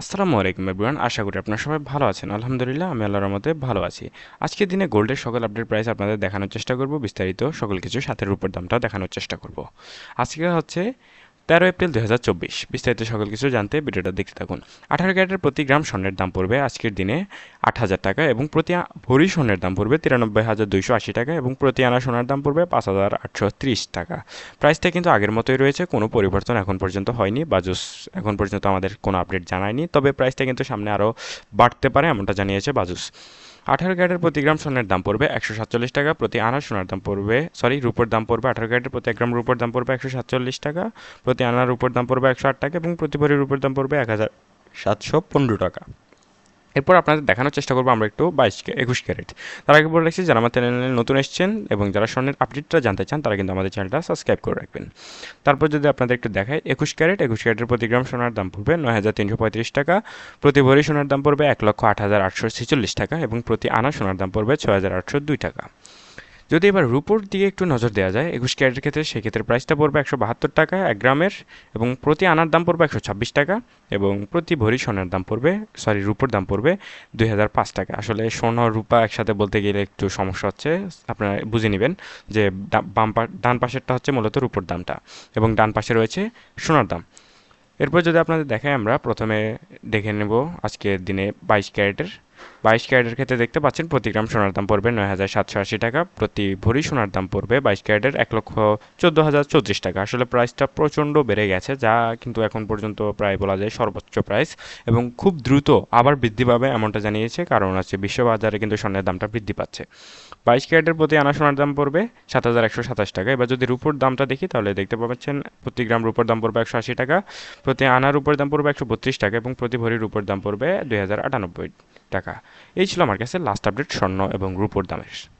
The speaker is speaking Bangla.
আসসালামু আলাইকুম এভরিওয়ান আশা করি আপনার সবাই ভালো আছেন। আলহামদুলিল্লাহ, আমি আল্লাহর রহমতে ভালো আছি। আজকের দিনে গোল্ডের সকল আপডেট প্রাইস আপনাদের দেখানোর চেষ্টা করব, বিস্তারিত সকল কিছু সাথের উপর দামটা দেখানোর চেষ্টা করব। আজকে হচ্ছে তেরো এপ্রিল দুই হাজার চব্বিশ। বিস্তারিত সকল কিছু জানতে ভিডিওটা দেখতে থাকুন। আঠারো ক্যারেটের প্রতি গ্রাম স্বর্ণের দাম পড়বে আজকের দিনে আট হাজার টাকা এবং প্রতি ভরি স্বর্ণের দাম পড়বে তিরানব্বই হাজার দুইশো আশি টাকা এবং প্রতি আনা সোনার দাম পড়বে পাঁচ হাজার আটশো ত্রিশ টাকা। প্রাইসটা কিন্তু আগের মতোই রয়েছে, কোনো পরিবর্তন এখন পর্যন্ত হয়নি বাজুস এখন পর্যন্ত আমাদের কোনো আপডেট জানায়নি, তবে প্রাইসটা কিন্তু সামনে আরও বাড়তে পারে, এমনটা জানিয়েছে বাজুস। আঠারো ক্যারেটের প্রতি গ্রাম সোনার দাম পড়বে একশো সাতচল্লিশ টাকা, প্রতি আনার সোনার দাম পড়বে সরি রুপোর দাম পড়বে আঠারো ক্যারেটের প্রতি এক গ্রাম রুপোর দাম পড়বে একশো সাতচল্লিশ টাকা, প্রতি আনার রুপোর দাম পড়বে একশো আট টাকা এবং প্রতি ভরি রুপোর দাম পড়বে এক হাজার সাতশো পনেরো টাকা। এরপর আপনাদের দেখানোর চেষ্টা করব আমরা একটু বাইশ একুশ ক্যারেট। তার আগে বলে রাখছি, যারা আমার চ্যানেলে নতুন এসেছেন এবং যারা স্বর্ণের আপডেটটা জানতে চান, তারা কিন্তু আমাদের চ্যানেলটা সাবস্ক্রাইব করে রাখবেন। তারপর যদি আপনাদের একটু দেখায় একুশ ক্যারেট, একুশ ক্যারেটের প্রতি গ্রাম সোনার দাম পড়বে নয় হাজার তিনশো পঁয়ত্রিশ টাকা, প্রতি ভরি সোনার দাম পড়বে এক লক্ষ আট হাজার আটশো ছেচল্লিশ টাকা এবং প্রতি আনা সোনার দাম পড়বে ছয় হাজার আটশো দুই টাকা। যদি এবার রুপোর দিকে একটু নজর দেওয়া যায়, একুশ ক্যারেটের ক্ষেত্রে সেক্ষেত্রে প্রাইসটা পড়বে একশো বাহাত্তর টাকা, এক গ্রামের এবং প্রতি আনার দাম পড়বে একশো ছাব্বিশ টাকা এবং প্রতি ভরি সোনার দাম পড়বে সরি রুপোর দাম পড়বে দুই হাজার পাঁচ টাকা। আসলে সোনা রূপা একসাথে বলতে গেলে একটু সমস্যা হচ্ছে, আপনারা বুঝে নেবেন যে বাম ডান পাশেরটা হচ্ছে মূলত রুপোর দামটা এবং ডান পাশে রয়েছে সোনার দাম। এরপর যদি আপনাদের দেখাই আমরা, প্রথমে দেখে নেব আজকের দিনে বাইশ ক্যারেটের বাইশ ক্যারেটের ক্ষেত্রে দেখতে পাচ্ছেন প্রতি গ্রাম সোনার দাম পড়বে নয় হাজার সাতশো আশি টাকা, প্রতি ভরি সোনার দাম পড়বে বাইশ ক্যারেটের এক লক্ষ চোদ্দ হাজার চৌত্রিশ টাকা। আসলে প্রাইসটা প্রচণ্ড বেড়ে গেছে, যা কিন্তু এখন পর্যন্ত প্রায় বলা যায় সর্বোচ্চ প্রাইস এবং খুব দ্রুত আবার বৃদ্ধি পাবে এমনটা জানিয়েছে, কারণ হচ্ছে বিশ্ববাজারে কিন্তু স্বর্ণের দামটা বৃদ্ধি পাচ্ছে। বাইশ ক্যারেটের প্রতি আনা সোনার দাম পড়বে সাত হাজার একশো সাতাশ টাকা। এবার যদি রুপোর দামটা দেখি, তাহলে দেখতে পাচ্ছেন প্রতি গ্রাম রুপোর দাম পড়বে একশো আশি টাকা, প্রতি আনার উপর দাম পড়বে একশো বত্রিশ টাকা এবং প্রতি ভরির উপর দাম পড়বে দুই হাজার আটানব্বই টাকা। এই ছিল আমার কাছে লাস্ট আপডেট স্বর্ণ এবং রূপোর দামের।